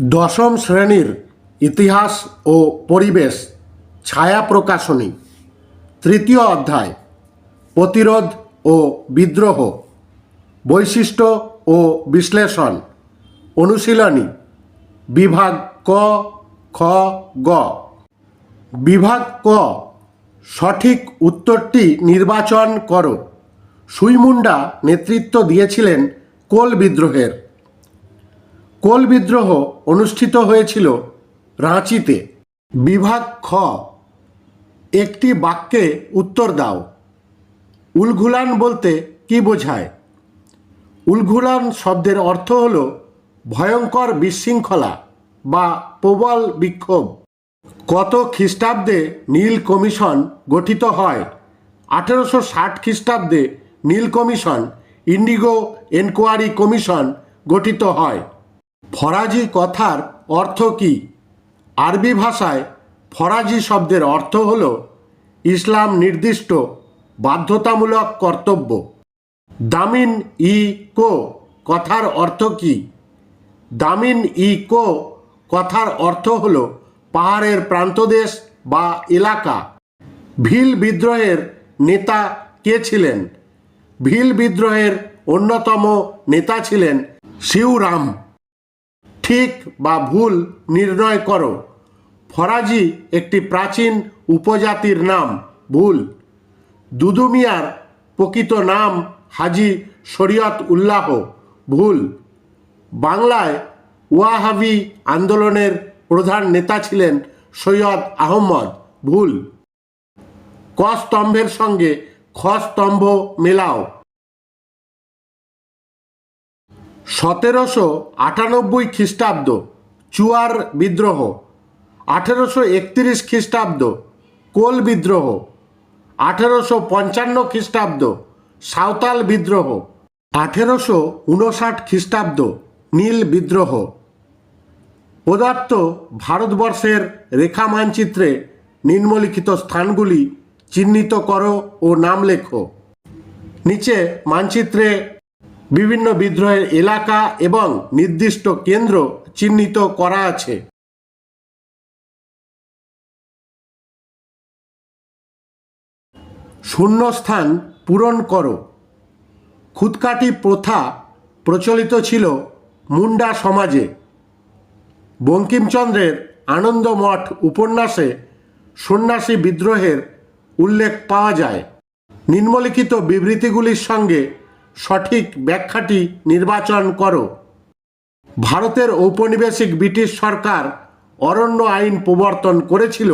দশম শ্রেণির ইতিহাস ও পরিবেশ ছায়া প্রকাশনী, তৃতীয় অধ্যায়, প্রতিরোধ ও বিদ্রোহ, বৈশিষ্ট্য ও বিশ্লেষণ, অনুশীলনী, বিভাগ ক, খ, গ। বিভাগ ক, সঠিক উত্তরটি নির্বাচন করো। সুইমুন্ডা নেতৃত্ব দিয়েছিলেন কোল বিদ্রোহের। কোল বিদ্রোহ অনুষ্ঠিত হয়েছিল রাঁচিতে। বিভাগ খ, একটি বাক্যে উত্তর দাও। উলঘুলান বলতে কি বোঝায়? উলঘুলান শব্দের অর্থ হল ভয়ঙ্কর বিশৃঙ্খলা বা প্রবল বিক্ষোভ। কত খ্রিস্টাব্দে নীল কমিশন গঠিত হয়? আঠেরোশো ষাট খ্রিস্টাব্দে নীল কমিশন, ইন্ডিগো এনকোয়ারি কমিশন গঠিত হয়। ফরাজি কথার অর্থ কি? আরবি ভাষায় ফরাজি শব্দের অর্থ হল ইসলাম নির্দিষ্ট, বাধ্যতামূলক কর্তব্য। দামিন ই কো কথার অর্থ কি? দামিন ই কো কথার অর্থ হল পাহাড়ের প্রান্তদেশ বা এলাকা। ভিল বিদ্রোহের নেতা কে ছিলেন? ভিল বিদ্রোহের অন্যতম নেতা ছিলেন শিউরাম। ঠিক বা ভুল নির্ণয় করো। ফরাজি একটি প্রাচীন উপজাতির নাম, ভুল। দুদুমিয়ার প্রকৃত নাম হাজি শরীয়ত উল্লাহ, ভুল। বাংলায় ওয়াহাবি আন্দোলনের প্রধান নেতা ছিলেন সৈয়দ আহমদ, ভুল। ক স্তম্ভের সঙ্গে খ স্তম্ভ মেলাও। সতেরোশো আটানব্বই খ্রিস্টাব্দ, চুয়ার বিদ্রোহ। আঠেরোশো একত্রিশ খ্রিস্টাব্দ, কোল বিদ্রোহ। আঠেরোশো পঞ্চান্ন খ্রিস্টাব্দ, সাঁওতাল বিদ্রোহ। আঠেরোশো উনষাট খ্রিস্টাব্দ, নীল বিদ্রোহ। পদার্থ ভারতবর্ষের রেখা মানচিত্রে নিম্নলিখিত স্থানগুলি চিহ্নিত করো ও নাম লেখো। নিচে মানচিত্রে বিভিন্ন বিদ্রোহের এলাকা এবং নির্দিষ্ট কেন্দ্র চিহ্নিত করা আছে। শূন্যস্থান পূরণ করো। খুদকাটি প্রথা প্রচলিত ছিল মুন্ডা সমাজে। বঙ্কিমচন্দ্রের আনন্দমঠ উপন্যাসে সন্ন্যাসী বিদ্রোহের উল্লেখ পাওয়া যায়। নিম্নলিখিত বিবৃতিগুলির সঙ্গে সঠিক ব্যাখ্যাটি নির্বাচন করো। ভারতের ঔপনিবেশিক ব্রিটিশ সরকার অরণ্য আইন প্রবর্তন করেছিল।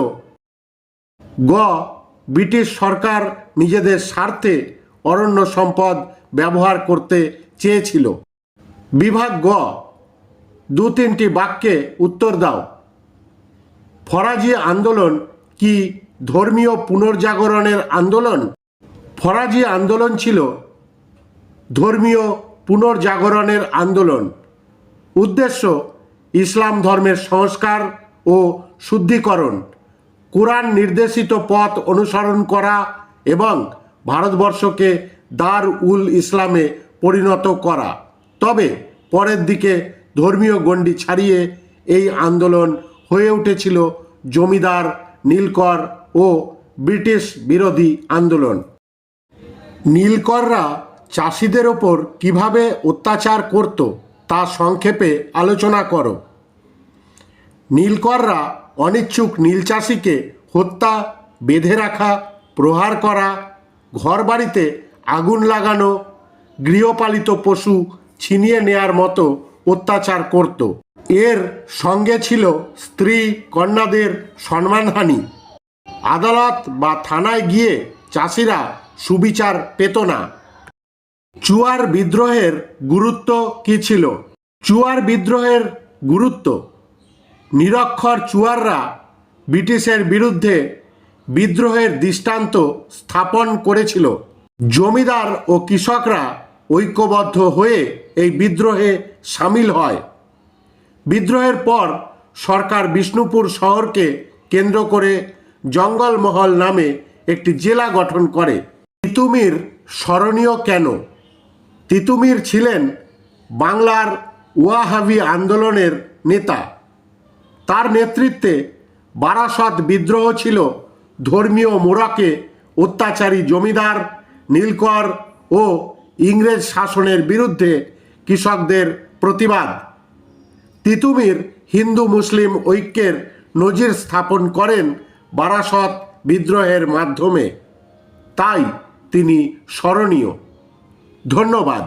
গ, ব্রিটিশ সরকার নিজেদের স্বার্থে অরণ্য সম্পদ ব্যবহার করতে চেয়েছিল। বিভাগ গ দু তিনটি বাক্যে উত্তর দাও। ফরাজি আন্দোলন কি ধর্মীয় পুনর্জাগরণের আন্দোলন? ফরাজি আন্দোলন ছিল ধর্মীয় পুনর্জাগরণের আন্দোলন। উদ্দেশ্য ইসলাম ধর্মের সংস্কার ও শুদ্ধিকরণ। কোরআন নির্দেশিত পথ অনুসরণ করা এবং ভারতবর্ষকে দার উল ইসলামে পরিণত করা। তবে পরের দিকে ধর্মীয় গণ্ডি ছাড়িয়ে এই আন্দোলন হয়ে উঠেছিল জমিদার নীলকর ও ব্রিটিশ বিরোধী আন্দোলন। নীলকররা চাষিদের ওপর কীভাবে অত্যাচার করত তা সংক্ষেপে আলোচনা করো। নীলকররা অনিচ্ছুক নীল চাষিকে হত্যা, বেঁধে রাখা, প্রহার করা, ঘরবাড়িতে আগুন লাগানো, গৃহপালিত পশু ছিনিয়ে নেয়ার মতো অত্যাচার করত। এর সঙ্গে ছিল স্ত্রী, কন্যাদের সম্মানহানি। আদালত বা থানায় গিয়ে চাষিরা সুবিচার পেত না। চুয়ার বিদ্রোহের গুরুত্ব কি ছিল? চুয়ার বিদ্রোহের গুরুত্ব? নিরক্ষর চুয়াররা ব্রিটিশের বিরুদ্ধে বিদ্রোহের দৃষ্টান্ত স্থাপন করেছিল। জমিদার ও কৃষকরা ঐক্যবদ্ধ হয়ে এই বিদ্রোহে সামিল হয়। বিদ্রোহের পর সরকার বিষ্ণুপুর শহরকে কেন্দ্র করে জঙ্গলমহল নামে একটি জেলা গঠন করে। তিতুমির স্মরণীয় কেন? তিতুমির ছিলেন বাংলার ওয়াহাবি আন্দোলনের নেতা। তার নেতৃত্বে বারাসত বিদ্রোহ ছিল ধর্মীয় মোড়কে অত্যাচারী জমিদার নীলকর ও ইংরেজ শাসনের বিরুদ্ধে কৃষকদের প্রতিবাদ। তিতুমির হিন্দু মুসলিম ঐক্যের নজির স্থাপন করেন বারাসত বিদ্রোহের মাধ্যমে। তাই তিনি স্মরণীয়। ধন্যবাদ।